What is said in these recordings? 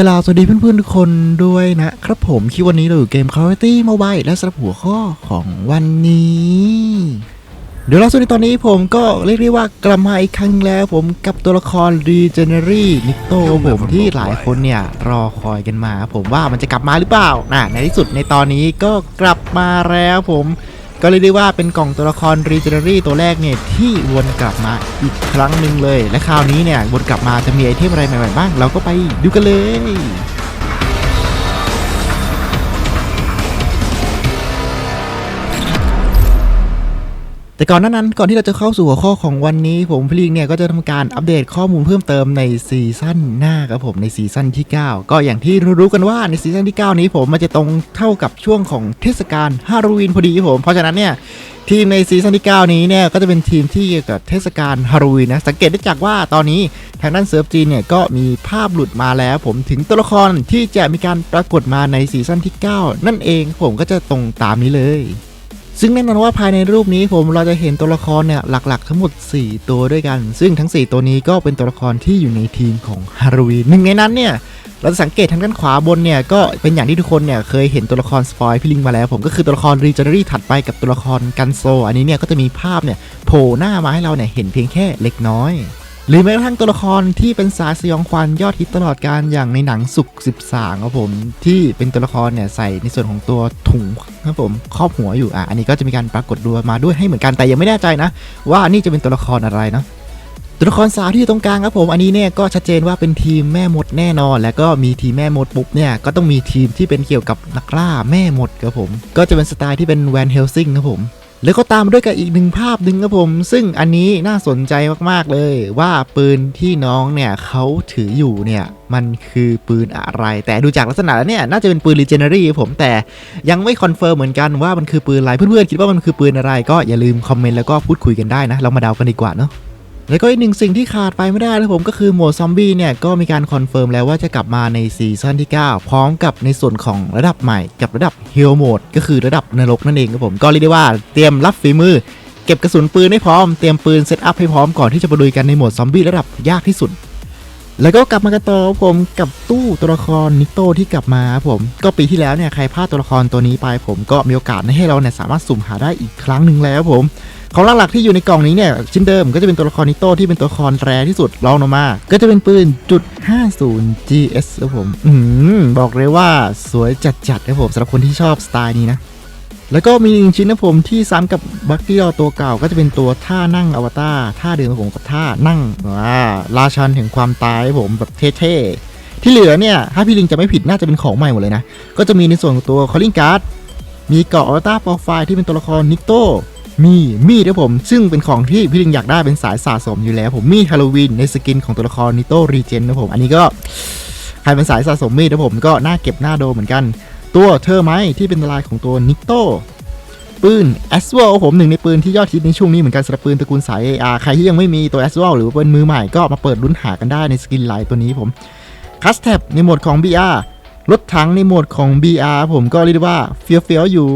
กล่าวสวัสดีเพื่อนๆทุกคนด้วยนะครับผมคลิปวันนี้เราอยู่เกม Call of Duty Mobile และสำหรับหัวข้อของวันนี้ เดี๋ยวเราสุดในตอนนี้ผมก็เรียกได้ว่ากลับมาอีกครั้งแล้วผมกับตัวละคร Regenery n i c t o ผมที่หลายคนเนี่ย รอคอยกันมา ผมว่ามันจะกลับมาหรือเปล่า น่ะในที่สุดในตอนนี้ก็กลับมาแล้วผม ก็เลยได้ว่าเป็นกล่องตัวละคร Regenery ตัวแรกเนี่ยที่วนกลับมาอีกครั้งหนึ่งเลย และคราวนี้เนี่ยวนกลับมาจะมีไอเทมอะไรใหม่ๆบ้าง เราก็ไปดูกันเลย แต่ก่อนหนั้นนั้นก่อนที่เราจะเข้าสู่หัวข้อของวันนี้ ผมพลิงเนี่ยก็จะทำการอัปเดตข้อมูลเพิ่มเติมในซีซั่นหน้าครับผมในซีซั่นที่ 9 ก็อย่างที่รู้กันว่าในซีซั่นที่ 9 นี้ผมมันจะตรงเท่ากับช่วงของเทศกาลฮาโลวีนพอดีครับผมเพราะฉะนั้นเนี่ยทีมในซีซั่นที่ 9 นี้เนี่ยก็จะเป็นทีมที่เกี่ยวกับเทศกาลฮาโลวีนนะสังเกตได้จากว่าตอนนี้ทางด้านเซิร์ฟจีนเนี่ยก็มีภาพหลุดมาแล้ว ผมถึงตัวละครที่จะมีการปรากฏมาในซีซั่นที่ 9 นั่นเองผมก็จะตรงตามนี้เลย ซึ่งแน่นอนว่าภายในรูปนี้ผมเราจะเห็นตัวละครเนี่ยหลักๆ ทั้งหมด 4 ตัวด้วยกัน ซึ่งทั้ง 4 ตัวนี้ก็เป็นตัวละครที่อยู่ในทีมของฮาโลวีนหนึ่งในนั้นเนี่ยเราจะสังเกตทางด้านขวาบนเนี่ยก็เป็นอย่างที่ทุกคนเนี่ยเคยเห็นตัวละครสปอยพี่ลิงมาแล้ว ผมก็คือตัวละครรีเจเนอรี่ถัดไปกับตัวละครกันโซ อันนี้เนี่ยก็จะมีภาพเนี่ยโผล่หน้ามาให้เราเนี่ยเห็นเพียงแค่เล็กน้อย หรือแม้กระทั่งตัวละครที่เป็นสายสยองขวัญยอดฮิตตลอดการอย่างในหนังสุก13ครับผมที่เป็นตัวละครเนี่ยใส่ในส่วนของตัวถุงครับผมครอบหัวอยู่อะอันนี้ก็จะมีการปรากฏตัวมาด้วยให้เหมือนกันแต่ยังไม่แน่ใจนะ ว่านี่จะเป็นตัวละครอะไรเนาะตัวละครสาวที่อยู่ตรงกลางครับผมอันนี้เนี่ยก็ชัดเจนว่าเป็นทีมแม่มดแน่นอน แล้วก็มีทีมแม่มดปุ๊บเนี่ยก็ต้องมีทีมที่เป็นเกี่ยวกับนักล่าแม่มดครับผม ก็จะเป็นสไตล์ที่เป็นแวนเฮลซิงครับผม แล้วก็ตามมาด้วยกับอีกหนึ่งภาพหนึ่งครับผม ซึ่งอันนี้น่าสนใจมากๆเลยว่าปืนที่น้องเนี่ยเขาถืออยู่เนี่ยมันคือปืนอะไร แต่ดูจากลักษณะแล้วเนี่ยน่าจะเป็นปืนรีเจนเนอรี่ผมแต่ยังไม่คอนเฟิร์มเหมือนกันว่ามันคือปืนอะไรเพื่อนๆคิดว่ามันคือปืนอะไร ก็อย่าลืมคอมเมนต์แล้วก็พูดคุยกันได้นะเรามาเดากันดีกว่าเนาะ แล้วก็อีกหนึ่งสิ่งที่ขาดไปไม่ได้นะผมก็คือโหมดซอมบี้เนี่ยก็มีการคอนเฟิร์มแล้วว่าจะกลับมาในซีซั่นที่ 9 พร้อมกับในส่วนของระดับใหม่กับระดับเฮลโหมดก็คือระดับนรกนั่นเองครับผมก็เรียกได้ว่าเตรียมรับฝีมือเก็บกระสุนปืนให้พร้อมเตรียมปืนเซตอัพให้พร้อมก่อนที่จะไปลุยกันในโหมดซอมบี้ระดับยากที่สุดแล้วก็กลับมากันต่อผมกับตู้ตัวละครนิโตที่กลับมาครับผมก็ปีที่แล้วเนี่ยใครพลาดตัวละครตัวนี้ไป ผมก็มีโอกาสให้เราเนี่ยสามารถสุ่มหาได้อีกครั้งหนึ่งแล้วผม ของหลักๆที่อยู่ในกล่องนี้เนี่ยชิ้นเดิมก็จะเป็นตัวละครนิโต้ที่เป็นตัวละครแรที่สุดรองลงมา ก็จะเป็นปืนจุด50 GS ครับผมอืมบอกเลยว่าสวยจัดๆครับผมสำหรับคนที่ชอบสไตล์นี้นะแล้วก็มีอีกหนึ่งชิ้นนะผมที่ซ้ำกับบัคกี้ดอตัวเก่าก็จะเป็นตัวท่านั่งอวตารท่าเดิมของผมกับท่านั่งว้าราชันแห่งความตายผมแบบเท่ๆ ที่เหลือเนี่ย ถ้าพี่ลิงจะไม่ผิดน่าจะเป็นของใหม่หมดเลยนะ ก็จะมีในส่วนของตัวคอลลิงการ์ดมีเกาะอวตารโปรไฟล์ที่เป็นตัวละครนิโต มีมีดครับผม ซึ่งเป็นของที่พี่ลิงอยากได้เป็นสายสะสมอยู่แล้ว ผมมีฮาโลวีนในสกินของตัวละครนิโต้รีเจนนะผม อันนี้ก็ใครเป็นสายสะสมมีดนะผมก็น่าเก็บหน้าโดเหมือนกัน ตัวเทอร์ไมที่เป็นลายของตัวนิโต้ปืนแอสวลผมหนึ่งในปืนที่ยอดฮิตในช่วงนี้เหมือนกันสำหรับปืนตระกูลสาย AR ใครที่ยังไม่มีตัวแอสวลหรือเป็นมือใหม่ก็มาเปิดลุ้นหากันได้ในสกินลน์ตัวนี้ผมคัสแท็บในโหมดของ BR รถถังในโหมดของ BR ผมก็เรียกว่าเฟี้ยวเฟี้ยวๆอยู่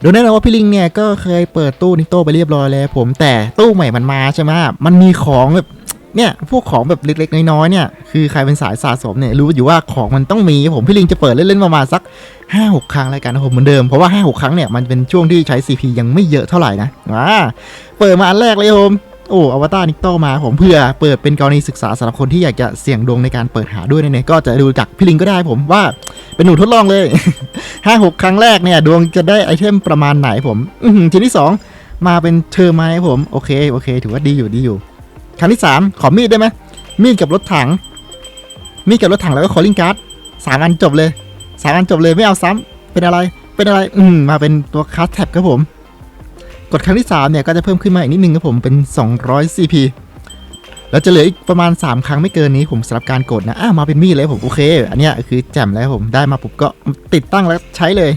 โดยแน่นอนว่าพี่ลิงเนี่ยก็เคยเปิดตู้นิโต้ไปเรียบร้อยแล้วผมแต่ตู้ใหม่มันมาใช่ไหมมันมีของแบบเนี่ยพวกของแบบเล็กๆน้อยๆเนี่ยคือใครเป็นสายสะสมเนี่ยรู้อยู่ว่าของมันต้องมีผมพี่ลิงจะเปิดเล่นๆประมาณสัก 5-6 ครั้งแล้วกันนะผมเหมือนเดิมเพราะว่า 5-6 ครั้งเนี่ยมันเป็นช่วงที่ใช้ CP ยังไม่เยอะเท่าไหร่นะอ่าเปิดมาอันแรกเลยผมโอ้อวตารนิโตมาผมเพื่อเปิดเป็นกรณีศึกษาสำหรับคนที่อยากจะเสี่ยงดวงในการเปิดหาด้วยเนี่ยก็จะดูจากพี่ลิงก็ได้ผมว่า เป็นหนูทดลองเลย ห้าหกครั้งแรกเนี่ยดวงจะได้ไอเทมประมาณไหนผมอทีที่สองมาเป็นเทอร์ไมผมโอเคโอเค ถือว่าดีอยู่ดีอยู่ ครั้งที่สามขอมีดได้ไหมมีดกับรถถัง มีดกับรถถังแล้วก็คอลลิงการ์ดสามอันจบเลยสามอันจบเลยไม่เอาซ้ำเป็นอะไรเป็นอะไร อืมมาเป็นตัวคัสแท็บครับผม กดครั้งที่สามเนี่ยก็จะเพิ่มขึ้นมาอีกนิดนึงครับผมเป็น200 CP แล้วจะเหลืออีกประมาณ 3 ครั้งไม่เกินนี้ผมสำหรับการกดนะอ้ามาเป็นมีดเลยผมโอเค อันเนี้ยคือแจ่มแล้วผมได้มาปุ๊บก็ติดตั้งแล้วใช้เลย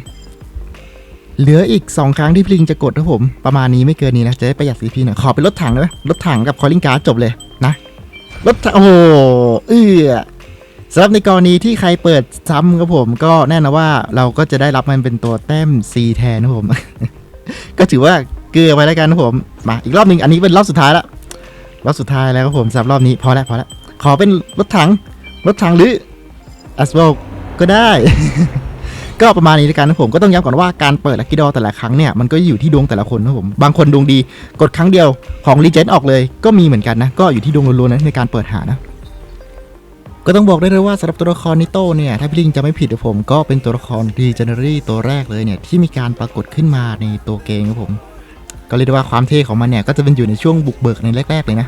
เหลืออีก 2 ครั้งที่พลิงจะกดครับผมประมาณนี้ไม่เกินนี้นะจะได้ประหยัด CP หน่อยขอเป็นรถถังได้ไหมรถถังกับคอลลิงการ์ดจบเลยนะรถถังโอ้เอื้อสำหรับในกรณีที่ใครเปิดซ้ำครับผมก็แน่นอนว่าเราก็จะได้รับมันเป็นตัวแต้ม C แทนนะผม ก็ถือว่าเกลือไปแล้วกันนะผม มาอีกรอบหนึ่งอันนี้เป็นรอบสุดท้ายแล้ว รอบสุดท้ายแล้วครับผมสำหรับรอบนี้พอแล้วพอแล้วขอเป็นรถถังรถถังหรือ as well ก็ได้ ก็ประมาณนี้แล้วกันนะผมก็ต้องย้ำก่อนว่าการเปิดลัคกี้ดอแต่ละครั้งเนี่ยมันก็อยู่ที่ดวงแต่ละคนนะผมบางคนดวงดีกดครั้งเดียวของรีเจนออกเลยก็มีเหมือนกันนะ ก็อยู่ที่ดวงล้วนๆนะในการเปิดหานะก็ต้องบอกได้เลยว่าสำหรับตัวละครนิโต้เนี่ย ถ้าพี่ลิงจะไม่ผิดนะผม ก็เป็นตัวละครรีเจเนอรี่ตัวแรกเลยเนี่ย ที่มีการปรากฏขึ้นมาในตัวเกมครับผม ก็เรียกได้ว่าความเท่ของมันเนี่ยก็จะเป็นอยู่ในช่วงบุกเบิกในแรก ๆ เลยนะ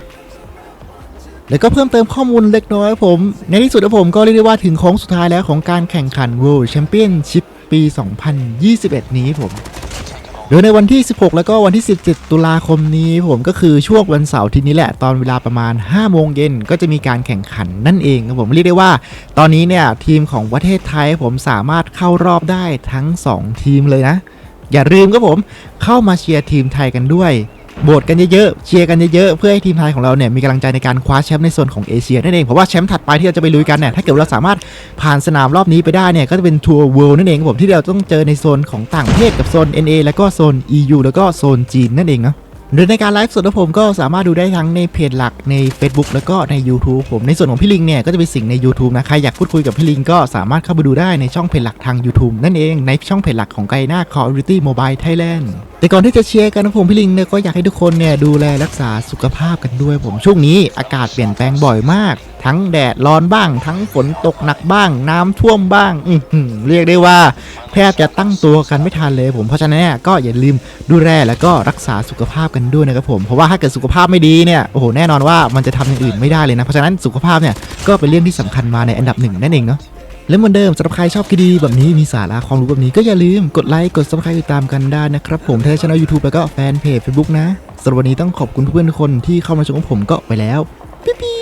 แล้วก็เพิ่มเติมข้อมูลเล็กน้อยครับผม ในที่สุดนะผมก็เรียกได้ว่าถึงโค้งสุดท้ายแล้วของการแข่งขัน World Championship ปี 2021 นี้ผมโดยในวันที่ 16 แล้วก็วันที่ 17 ตุลาคมนี้ผมก็คือช่วงวันเสาร์ที่นี้แหละตอนเวลาประมาณ 5 โมงเย็นก็จะมีการแข่งขันนั่นเองครับผมเรียกได้ว่า ตอนนี้เนี่ยทีมของประเทศไทยผมสามารถเข้ารอบได้ทั้ง 2 ทีมเลยนะ อย่าลืมครับผมเข้ามาเชียร์ทีมไทยกันด้วยโบสกันเยอะๆเชียร์กันเยอะๆเพื่อให้ทีมไทยของเราเนี่ยมีกำลังใจในการคว้าแชมป์ในโซนของเอเชียนั่นเองเพราะว่าแชมป์ถัดไปที่เราจะไปลุยกันเนี่ยถ้าเกิดเราสามารถผ่านสนามรอบนี้ไปได้เนี่ยก็จะเป็นทัวร์เวิลด์นั่นเองครับผมที่เราต้องเจอในโซนของต่างประเทศกับโซน NA แล้วก็โซน EU แล้วก็โซนจีนนั่นเองเนาะ โดยในการไลฟ์สดของผมก็สามารถดูได้ทั้งในเพจหลักใน Facebook แล้วก็ใน YouTube ผมในส่วนของพี่ลิงเนี่ยก็จะเป็นสิ่งใน YouTube นะใครอยากพูดคุยกับพี่ลิงก็สามารถเข้าไปดูได้ในช่องเพจหลักทาง YouTube นั่นเองในช่องเพจหลักของไกน่า Call of Duty Mobile Thailand แต่ก่อนที่จะเชียร์กันนะผมพี่ลิงเนี่ยก็อยากให้ทุกคนเนี่ยดูแลรักษาสุขภาพกันด้วยผมช่วงนี้อากาศเปลี่ยนแปลงบ่อยมาก ทั้งแดดร้อนบ้าง ทั้งฝนตกหนักบ้าง น้ำท่วมบ้างอืเรียกได้ว่าแทบจะตั้งตัวกันไม่ทันเลยผมเพราะฉะนั้นเนี่ยก็อย่าลืมดูแลแล้วก็รักษาสุขภาพกันด้วยนะครับผมเพราะว่าถ้าเกิดสุขภาพไม่ดีเนี่ยโอ้โหแน่นอนว่ามันจะทำอย่างอื่นไม่ได้เลยนะเพราะฉะนั้นสุขภาพเนี่ยก็เป็นเรื่องที่สำคัญมาในอันดับหนึ่งนั่นเองเนาะ และเหมือนเดิมสำหรับใครชอบคดีแบบนี้มีสาระความรู้แบบนี้ก็อย่าลืมกดไลค์กดซับสไครต์ติดตามกันได้นะครับ ผมทางช่องยูทูบแล้วก็แฟนเพจเฟซบุ๊กนะสำหรับวันนี้ต้องขอบคุณเพื่อนทุกคนที่เข้ามาชมของผมก็ไปแล้วปิ๊บ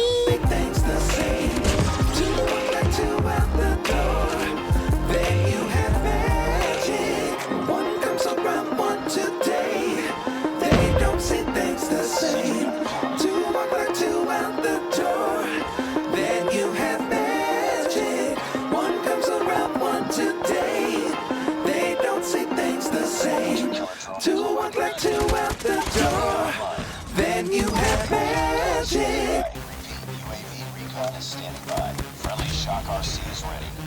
RC is ready.